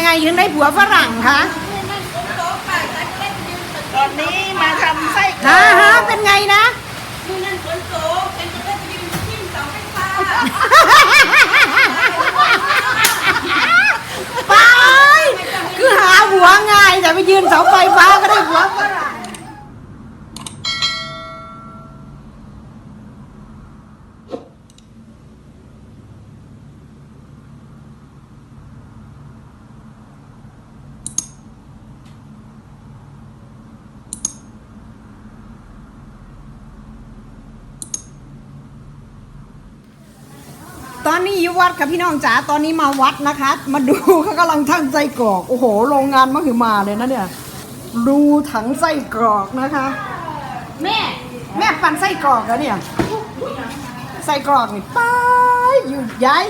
ยังไงถึงได้ผัวฝรั่งคะตอนนี้มาทำไส้กรฮะอกฮะเป็นไงนะมือนั่นฝนตกเป็นจะได้ไปยืนทิ่มเสาไฟฟ้าไปคือหาหัวง่ายแต่ไปยืนเสาไฟฟ้าก็ได้หัวฝรั่ง ตอนนี้อยู่วัดค่ะพี่น้องจ๋าตอนนี้มาวัดนะคะ มาดูเขากำลังทั้งไส้กรอกโอ้โหโรงงานมหึมาเลยนะเนี่ยดูถังไส้กรอกนะคะ แม่ แม่ปั่นไส้กรอกแล้วเนี่ยไส้กรอกนี่ไปอยู่ย้าย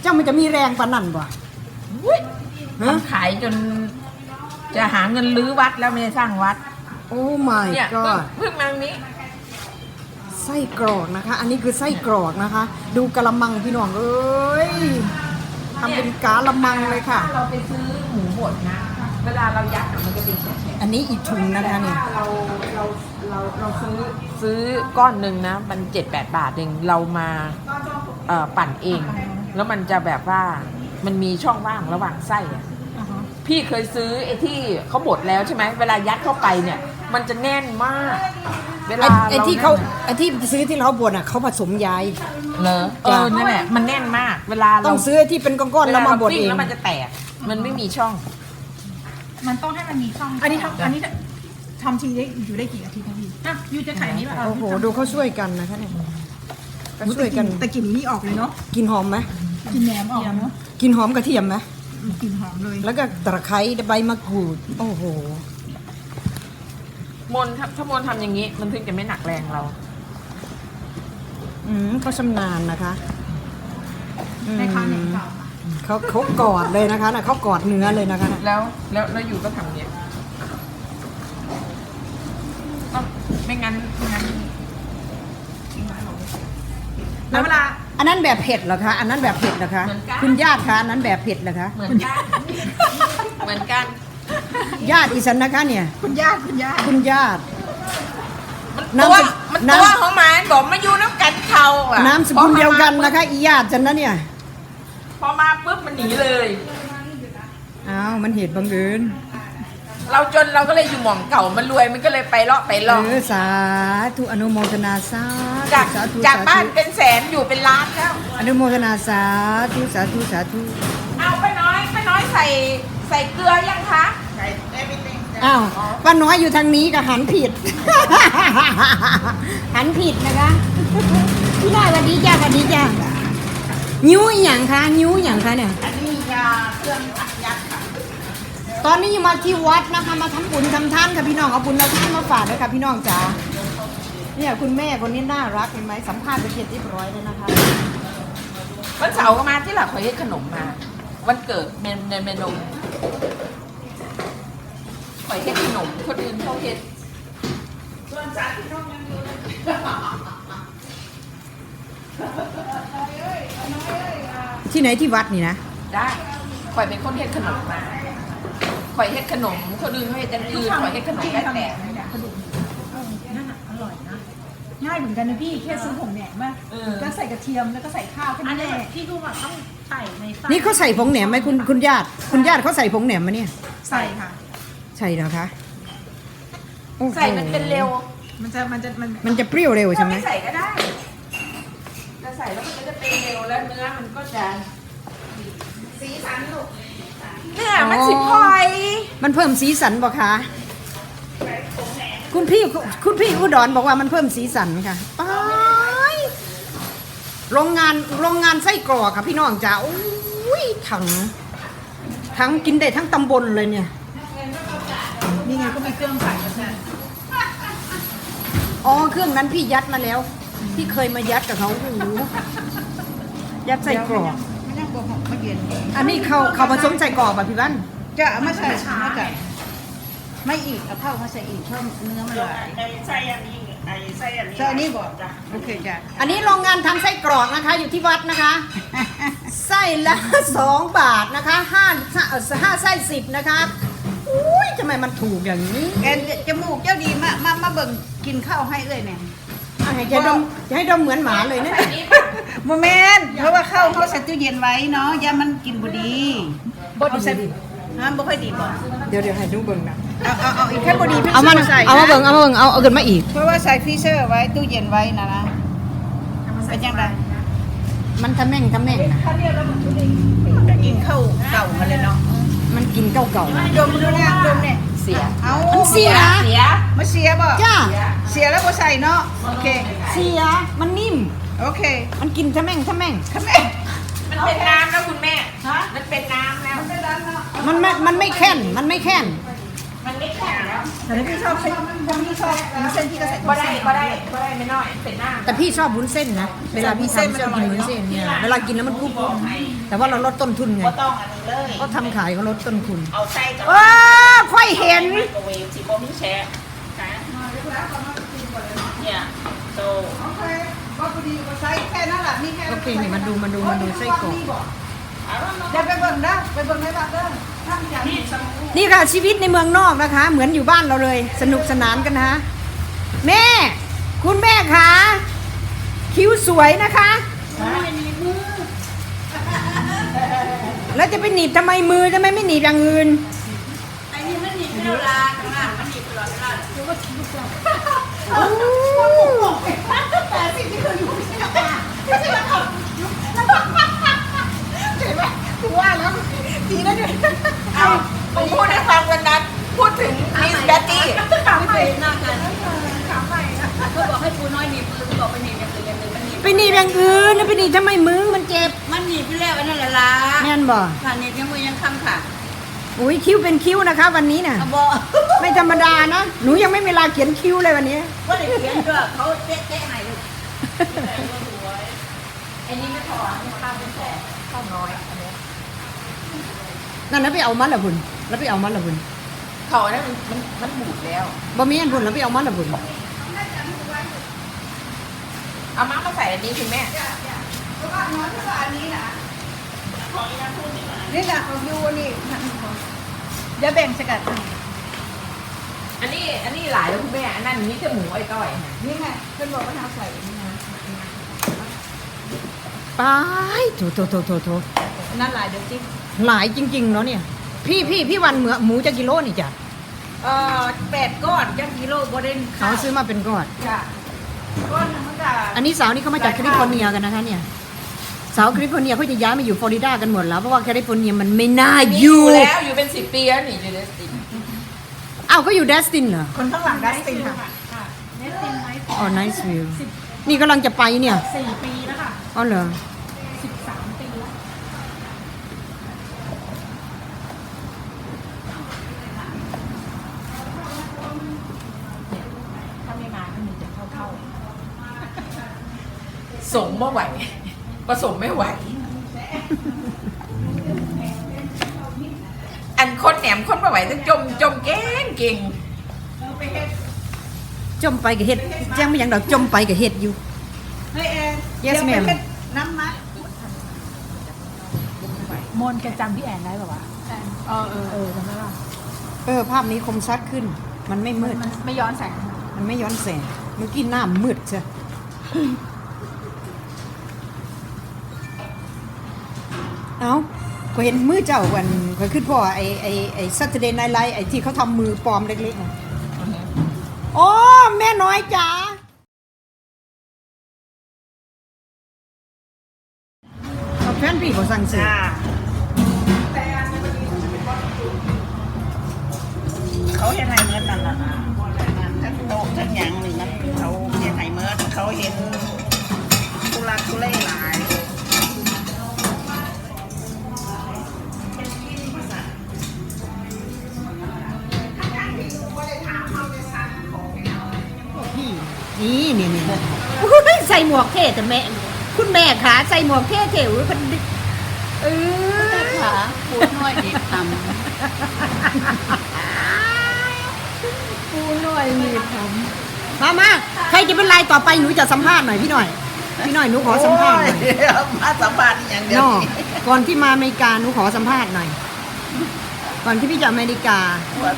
เจ้ามันจะมีแรงปานนั่นบ่ฮะทำขายจน จะหาเงินรื้อวัดแล้วไม่ได้สร้างวัด โอ้ my เนี่ย god เพิ่งมานี้ ไส้กรอกนะคะ อันนี้คือไส้กรอกนะคะ ดูกะละมังพี่น้องเอ้ยทำเป็นกาละมังเลยค่ะ ถ้าเราไปซื้อหมูบดนะ เวลาเรายัดอะมันจะเป็นแฉะอันนี้อีกถุงนะคะเนี่ยถ้าเราเราเราเราซื้อซื้อก้อนหนึ่งนะ มันเจ็ดแปดบาทเองเรามาเอ่อปั่นเอง แล้วมันจะแบบว่ามันมีช่องว่างระหว่างไส้อะ พี่เคยซื้อไอ้ที่เขาบดแล้วใช่ไหมเวลายัดเข้าไปเนี่ย มันจะแน่นมาก เวไอ้ลาไอ้ที่เขาไอ้ที่ซื้อที่เราบดอะเขาผสมยายเหรอเออนั่นแหละมันแน่นมาก เวลาต้เราองซื้อไอ้ที่เป็นก้อนๆแล้วมาบดปิ้เอง แล้วมันจะแตก มันไม่มีช่อง มันต้องให้มันมีช่องอันนี้ทำอันนี้ทำทีได้อยู่ได้กี่อาทิตย์นะพี่อะยูจะขายนี้ป่ะโอ้โหดูเขาช่วยกันนะคะเนี่ยก็ช่วยกันแต่กลิ่นนี่ออกเลยเนาะกินหอมไหมกลิ่นแหนมออกเนาะกินหอมกระเทียมไหมกลิ่นหอมเลย แล้วก็ตะไคร้ใบมะกรูด โอ้โห มนถ้ามนทำอย่างนี้ มันถึงจะไม่หนักแรงเรา อืมเขาชำนาญนะคะอืมในค้าไหนเก่าเขาเขากอดเลยนะคะนะเขากอดเนื้อเลยนะคะน่ะแล้วแล้วแล้วอยู่ก็ทำเนี้ยต้องไม่งั้นไม่งั้นแล้วเวลา อันนั้นแบบเผ็ดเหรอคะ อันนั้นแบบเผ็ดเหรอคะคุณญาติคะอันนั้นแบบเผ็ดเหรอคะ เหมือนกัน เหมือนกัน ญาติอีสันนะคะเนี่ย คุณญาติคุณญาติคุณญาติ มันน้ำตัวสกุลมันน้ำตัวของมันบอกมาอยู่น้ำกันเขาอะนามสกุลเดียวกันนะคะอีญาติฉันนะเนี่ยพอมาปุ๊บมันหนีเลย อ้าวมันเหตุบังเอิญเราจนเราก็เลยอยู่หม่องเก่ามันรวยมันก็เลยไปเลาะไปลองเออสาธุอนุโมทนาสาธุจากสาธุจากสธุบ้านเป็นแสนอยู่เป็นล้านแล้ว อนุโมทนาสาธุสาธุสาธุเอาไปน้อยไปน้อยใส่ใส่เกลือยังคะ ใส่ได้ไม่เต็มจ้ะอ้าวป้าน้อยอยู่ทางนี้ก็หันผิด หันผิดนะคะพี่น้อยสวัสดีจ้าสวัสดีจ้านิ้วอหย่างคะนิ้วอหย่างคะเนี่ย อันนี้ยาเครื่องอัดยัดค่ะตอนนี้มาที่วัดนะคะมาทำบุญทำทานค่ะพี่น้องเอาบุญเราท่านมาฝากด้วยค่ะพี่น้องจ๋าเนี่ยคุณแม่คนนี้น่ารักเห็นไหมสัมภาษณ์ไปเรียบร้อยเลยนะคะ วันเสาร์ก็มาที่หลักขอยเฮ็ดขนมมา วันเกิดเมนเมนเมนู ขอยเฮ็ดขนมคนอื่นเขาเฮ็ดที่ไหนที่วัดนี่นะ ได้ข่อยเป็นคนเฮ็ดขนมมาข่อยเฮ็ดขนมคนอื่นเขาเฮ็ดอย่างอื่นข่อยเฮ็ดขนมได้แต่กระดูกเออนั่นอะอร่อยนะ ง่ายเหมือนกันนะพี่แค่ซื้อผงแหนมมาเออแล้วใส่กระเทียมแล้วก็ใส่ข้าวแค่อันนั้นนี้แหละพี่ดูว่าต้องใส่ในไส้นี่เขาใส่ผงแหนมไหมคุณคุณญาติ คุณญาติเขาใส่ผงแหนมมาเนี่ย ใส่ค่ะ ใช่เหรอคะโอ้โหใส่มันเป็นเร็วมันจะมันจะมันมันจะเปรี้ยวเร็วใช่ไหมไม่ใส่ก็ได้จะใส่แล้วมันก็จะเป็นเร็วแล้วเนื้อมันก็จะสีสันลูกเนี่ยมันสิพลอยมันเพิ่มสีสันบ่คะคุณพี่คุณพี่อุดรบอกว่ามันเพิ่มสีสันค่ะไปโรงงานโรงงานไส้กรอกค่ะพี่น้องจ๋าโอ้ยถังทั้งกินได้ทั้งตำบลเลยเนี่ย นี่ไงก็มีเครื่องใส่ใช่อ๋อเครื่องนั้นพี่ยัดมาแล้ว พี่เคยมายัดกับเขาโอ้โหยัดใส่กรอกไม่น่ากลัวของไม่เย็นอันนี้เขาเขาผสมใส่กรอกป่ะพี่บ้านจะเอามาใส่มาใส่ไม่อีกเอาเข้ามาใส่อีกเพิ่มเนื้อมันหลายใส่อย่างนี้ไอ้ไส้อันนี้ใช่อันนี้บอกจ้ะโอเคจ้ะอันนี้โรงงานทำไส้กรอกนะคะ อยู่ที่วัดนะคะ ไส้ละสองบาทนะคะห้าเอ่อห้าไส้สิบนะคะอุ้ ยทำไมมันถูกอย่างนี้แกนจมูกเจ้าดีมามามาเบิ่งกินข้าวให้เอ้ยเนี่ยอะให้จะดมจะให้ดมเหมือนหมาเลยนะโมเมนต์เพราะว่าข้าวเขาใส่ตู้เย็นไว้เนาะยามันกินบ่ดีบ่ดีเอาใส่น้ำบ่ค่อยดีบ่เดี๋ยวเดี๋ยวให้ดูเบิ่งนะเอาเอาเอาอีกแค่บ่ดีพี่เอามาใส่เอามานะเบิ่งเอามาเบิ่งเอาเอาเกินมาอีก เพราะว่าใส่ฟรีเซอร์ไว้ตู้เย็นไว้นะนะเป็นยังไงมันทำแม่งทำแม่งนะจะกินข้าวเก่ามาเลยเนาะ มันกินเก่าเก่าๆนะดมดูเนี่ยดมเนี่ยเสีย เอามันเสีย เสียมาเสียบ่จ้าเสียแล้วบ่ใส่เนาะโอเคเสียมันนิ่ม โอเคมันกินทำแม่ง ทำแม่งค่ะแม่มันเป็นน้ำแล้วคุณแม่ มันเป็นน้ำแล้ว มันไม่มันไม่แค้นมันไม่แค้นมันไม่ แข็งแล้วแต่ถ้าพี่ชอบเส้นถ้าพี่ชอบเส้นพี่ก็ใส่ก็ได้ก็ได้ก็ได้ไม่น้อยเป็นน้ำแต่พี่ชอบวุ้นเส้นนะเวลาพี่ทำชอบกินวุ้นเส้นเนี่ยเวลากินแล้วมันกรุบกรุบแต่ว่าเราลดต้นทุนไงก็ต้องอันนี้เลยก็ทำขายก็ลดต้นทุนเอาไส้ก็ว้าค่อยเห็นไมโครเวฟสิบ่มีแช่เนี่ยโตโอเคก็พอดีก็ใช้แค่นั้นแหละมีแค่โอเคนี่มันดูมันดูมันดูไส้กรอกเดี๋ยวไปเบิ่งนะไปเบิ่งให้บัดเด้อท่า นจะนี่สมุนนี่ค่ะชีวิตในเมืองนอกนะคะ เหมือนอยู่บ้านเราเลย สนุกสนานกันนะคะแม่ คุณแม่คะคิ้วสวยนะคะแล้วจะไปหนีบทำไมมือทำไมไม่หนีบอย่างอื่นไอ้นี่มันหนีบเวลาข้างหน้ามันหนีบตลอดเวลาเดี๋ยวก็ทิ้งลูกแต่สิ่งที่เคยอยู่ไม่ใช่หรอกค่ะไม่ใช่หรอกค่ะเห็นไหมกูว่าแล้ว ดีนะเนี่ยเอาผมพูดให้ฟังวันนั้น พูดถึงมิสแบตตี้ไม่เป็นหน้ากันเขาบอกให้ปูน้อยหนีบมือบอกไปหนีบอย่างอื่นอย่างอื่นมันหนีบไปหนีบอย่างอื่นนะไปหนีบทำไมมือมันเจ็บมันหนีบไปแล้วอันนั่นแหละล่ะแม่นบ่ค่ะหนีบยังมือยังคำค่ะอุ้ยคิ้วเป็นคิ้วนะคะ วันนี้น่ะเอาบอกไม่ธรรมดานะหนูยังไม่มีเวลาเขียนคิ้วเลยวันนี้ว่าได้เขียนด้วยเขาเจ๊ะเจ๊ะให้ลูกอันนี้ไม่พออันนี้ข้าวเป็นแสนข้าวน้อยอั นเนี้ยนั่นนะไปเอามันละบุญแล้วไปเอามันละบุญเขาอันนั้นมันมันมันบูดแล้ว บ่มีอันบุญแล้วไปเอามันละบุญเอามามาใส่อันนี้คุณแม่นี่แหละของยูนี่เดี๋ยวแบ่งสกัดอันนี้อันนี้หลายแล้วคุณแม่อันนั้นนี่จะหมูไอ้ต้อยค่ะนี่ไงเพื่อนบอกว่าเอาใส่นี่นะไปโถโถโถโถโถนั่นหลายเดี๋ยวจิ๊บ หลายจริง ๆ เนาะเนี่ย พี่พี่พี่วันเหมือหมูจะกิโลนี่จ้ะเอ่อแปดก้อนจังกิโลโบเดนเขาซื้อมาเป็นก้อน จ้ะก้อนหนึงมันก็อันนี้สาวนี่เขามาจากแคลิฟอร์เนียกันนะคะเนี่ย สาวแคลิฟอร์เนียเขาจะย้ายมาอยู่ฟลอริดากันหมดแล้ว เพราะว่าแคลิฟอร์เนียมันไม่น่าออยู่ยู่แล้วอยู่เป็นสิบปีแล้วนี่อยู่เดสตินอ้าวก็อยู่เดสตินเหรอ คนข้างหลังดัสตินค่ะอ๋อ nice view นี่กำลังจะไปเนี่ย สี่ปีแล้วค่ะ อ๋อเหรอ สิบสามปีแล้ว ถ้าไม่มาก็มีแต่เข้าเข้าสม ไม่ไหว ผสมไม่ไหว อันคนแหนมคนไม่ไหวต้องจมจมเก่งเก่งจมไปกับเห็ดยังไม่ยังดอกจมไปกับเห็ดอยู่ เฮ้ยแอน Yes, เดี๋ยวไป ma'am เฮ็ดน้ำมัดมนแกจำพี่แอนได้ป่าวะเออเออเออจำได้ป่ะเออ ภาพนี้คมชัดขึ้น มันไม่มืด มันไม่ย้อนแสงมันไม่ย้อนแสงเมื่อกี้หน้ามืดใช่ เอ้าก็เห็นมือเจ้าวันก็ขึ้นพ่อไอไอไอ้ Saturday Night Live ไอที่เขาทำมือปลอมเล็กๆน่ะโอ้แม่น้อยจ๋าเอาแฟนพี่เขาสั่งซื้อเขาเห็นไฮเมิร์ดนั่นแหละนะทั้งโต๊ะทั้งหยังนี่นะเขาเห็นไฮเมิร์ดเขาเห็นทุลักทุเลหลาย วกเท่แต่แม่ คุณแม่ขาใส่หมวกเท่เจ๋วพันเออขาปูน้อยเด็กทปูหน่อยมีผมมามาใครจะเป็นรายต่อไปหนูจะสัมภาษณ์หน่อยพี่หน่อย พี่หน่อยหนูขอสัมภาษณ์หน่อยโอ้ยมาสัมภาษณ์อีกอย่างเดียวนอกก่อนที่มาอเมริกาหนูขอสัมภาษณ์หน่อย ก่อนที่พี่จะอเมริกาว่า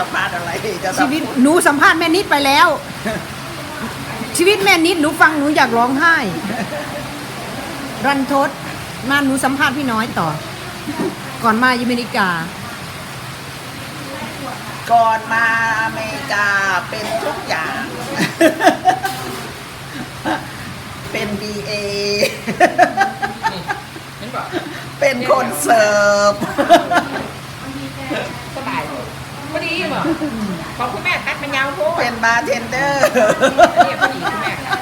สัมภาษณ์อะไรจะชีวิตหนูสัมภาษณ์แม่นิดไปแล้ว ชีวิตแม่นิดหนูฟังหนูอยากร้องไห้ รันทดมาหนูสัมภาษณ์พี่น้อยต่อ ก่อนมาอเมริกา ก่อนมาอเมริกาเป็นทุกอย่าง เป็น BA เห็นบอกเป็นคนเสิร์ฟ สบายพอดีเหรอของคุณแม่ตัดมันยาวโพดเป็นบาร์เทนเดอร์นี่พอดีคุณแม่ครับ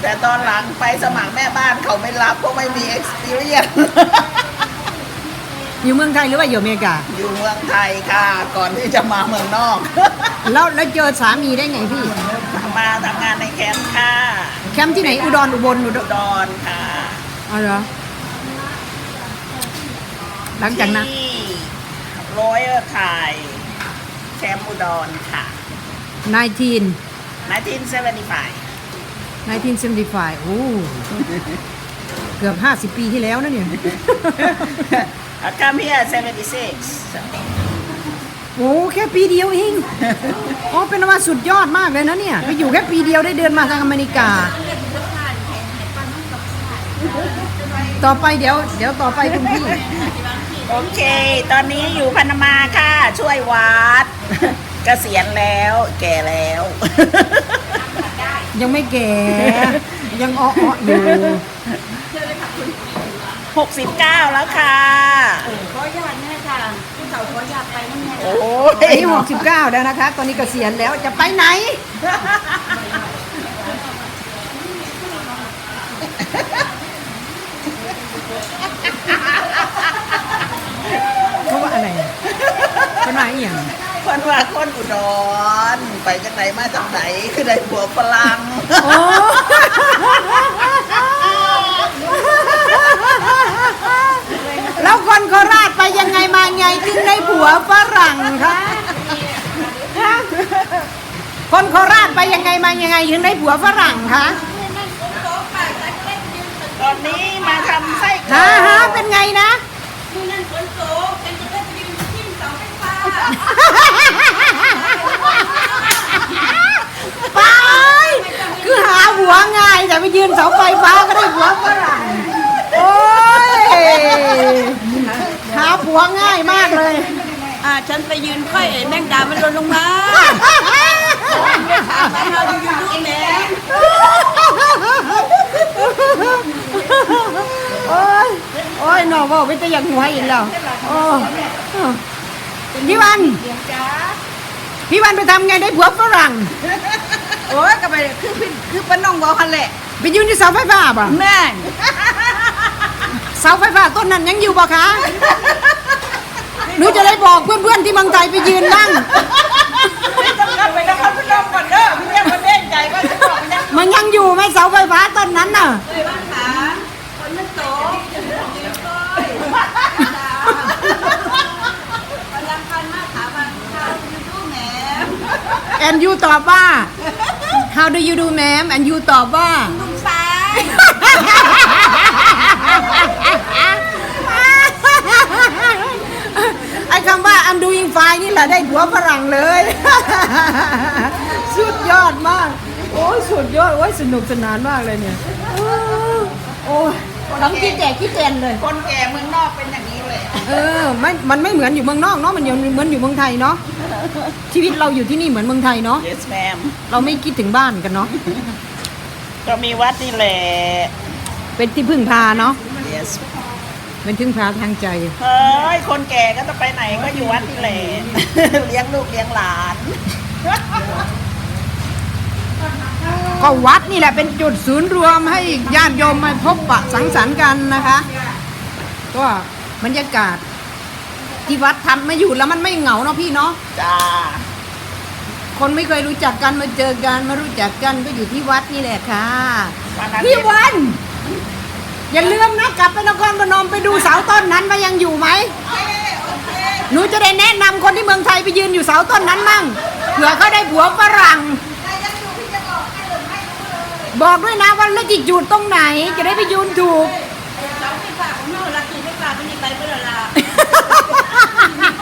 แต่ตอนหลังไปสมัครแม่บ้านเขาไม่รับเพราะไม่มี experience อยู่เมืองไทยหรือว่าอยู่อเมริกา อยู่เมืองไทยค่ะ ก่อนที่จะมาเมืองนอก แล้วแล้วเจอสามีได้ไงพี่ มาทำงานในแคมป์ค่ะแคมป์ที่ไหนอุดรอุบลอุดอุรดรค่ะ อ๋อเหรอหลังจากนั้น ที่ รอยไทยแคมป์อุดรค่ะ 19 1975 1975 โอ้ เกือบ 50 ปีที่แล้วนะเนี่ย I come here 76โอ้แค่ปีเดียวเองอ๋อเป็นว่าสุดยอดมากเลยนะเนี่ยไปอยู่แค่ปีเดียวได้เดินมาทางอเมริกา ต่อไปเดี๋ยว เดี๋ยวต่อไปคุณพี่ โอเค ตอนนี้อยู่พนามาค่ะ ช่วยวัดเกษียณแล้ว แก่แล้ว ยังไม่แก่ ยังอ้อๆอยู่69แล้วค่ะ ขออนุญาตแม่ค่ะผู้เฒ่าขออนุญาตไปนั่นแม่โอ้อายยุ69 แล้วนะคะ ตอนนี้เกษียณแล้วจะไปไหน เขาว่าอะไร เป็นว่าอหย่างคนว่าคนอุดรไปจากไหนมาจากไหนคือได้ผัวฝรั่งโอ้แล้วคนโคราชไปยังไงมาไงจึงได้ผัวฝรั่งคะฮะคนโคราชไปยังไงมายังไงถึงได้ผัวฝรั่งคะตอนนี้มาทำไส้กรฮะอฮะกเป็นไงนะ ไปคือหาหัวง่ายแต่ไปยืนเสาไฟฟ้าก็ได้หัวฝรั่งโอ้ยหาผัวง่ายมากเลย อ่าฉันไปยืนค่อยแมงดามันหล่นลงมาไปเราอยู่อยู่ดูแม่โอ้ย โอ้ยหนอบอกไม่จะอยากหัวอีกแล้วโอ้ พี่วันพี่วันไปทำไงได้ผัวฝรั่ง โอ้ยก็ไปคือพี่คือปนน้องบอกกันแหละไปยืนที่เสาไฟฟ้าป่ะแม่นเสาไฟฟ้าต้นนั้นยังอยู่ป่ะคะหนูจะได้บอกเพื่อนๆที่เมืองไทยไปยืนนั่งต้องไปนครพนมก่อนเด้อพี่ยังมาเล่นใจว่าจะบอกยังมันยังอยู่ไหมเสาไฟฟ้าต้นนั้นน่ะเลยว่าขาคนมันตกยืนค่อยวันรำคันมากขาวันขาอยู่ดูแม่ and you ตอบว่า how do you do ma'am and you ตอบว่าตุ้งซ้ายไอ้คำว่า I'm doing fine นี่แหละได้ผัวฝรั่งเลย สุดยอดมาก โอ้ยสุดยอด โอ้ยสนุกสนานมากเลยเนี่ย โอ้ยทั้งขี้แจกขี้แจนเลย คนแก่เมืองนอกเป็นอย่างนี้เลย เออไม่มันไม่เหมือนอยู่เมืองนอกเนาะ มันยังเหมือนอยู่เมืองไทยเนาะ ชีวิตเราอยู่ที่นี่เหมือนเมืองไทยเนาะ yes ma'am เราไม่คิดถึงบ้านกันเนาะ ก็มีวัดนี่แหละ เป็นที่พึ่งพาเนาะ yes เป็นที่พึ่งพาทางใจ เฮ้ย คนแก่ก็จะไปไหนก็อยู่วัดนี่แหละ เลี้ยงลูกเลี้ยงหลาน ก็วัดนี่แหละเป็นจุดศูนย์รวมให้ญาติโยมมาพบปะสังสรรค์กันนะคะ ก็บรรยากาศ ที่วัดทำมาอยู่แล้วมันไม่เหงาเนาะพี่เนาะ จ้า คนไม่เคยรู้จักกันมาเจอกันมารู้จักกันก็อยู่ที่วัดนี่แหละค่ะ วันอาทิพี่ตย์วัน อย่าลืมนะกลับไปนครพนมไปดูเสาต้นนั้นว่ายังอยู่ไหมหนูจะได้แนะนำคนที่เมืองไทยไปยืนอยู่เสาต้นนั้นมั่งไเผื่อเขาได้ผัวฝรั่ง บอกด้วยนะว่าเลจิจูดตรงไหน จะได้ไปยืนถูก เราที่ฝากของเราลักที่ไม่ฝากเป็น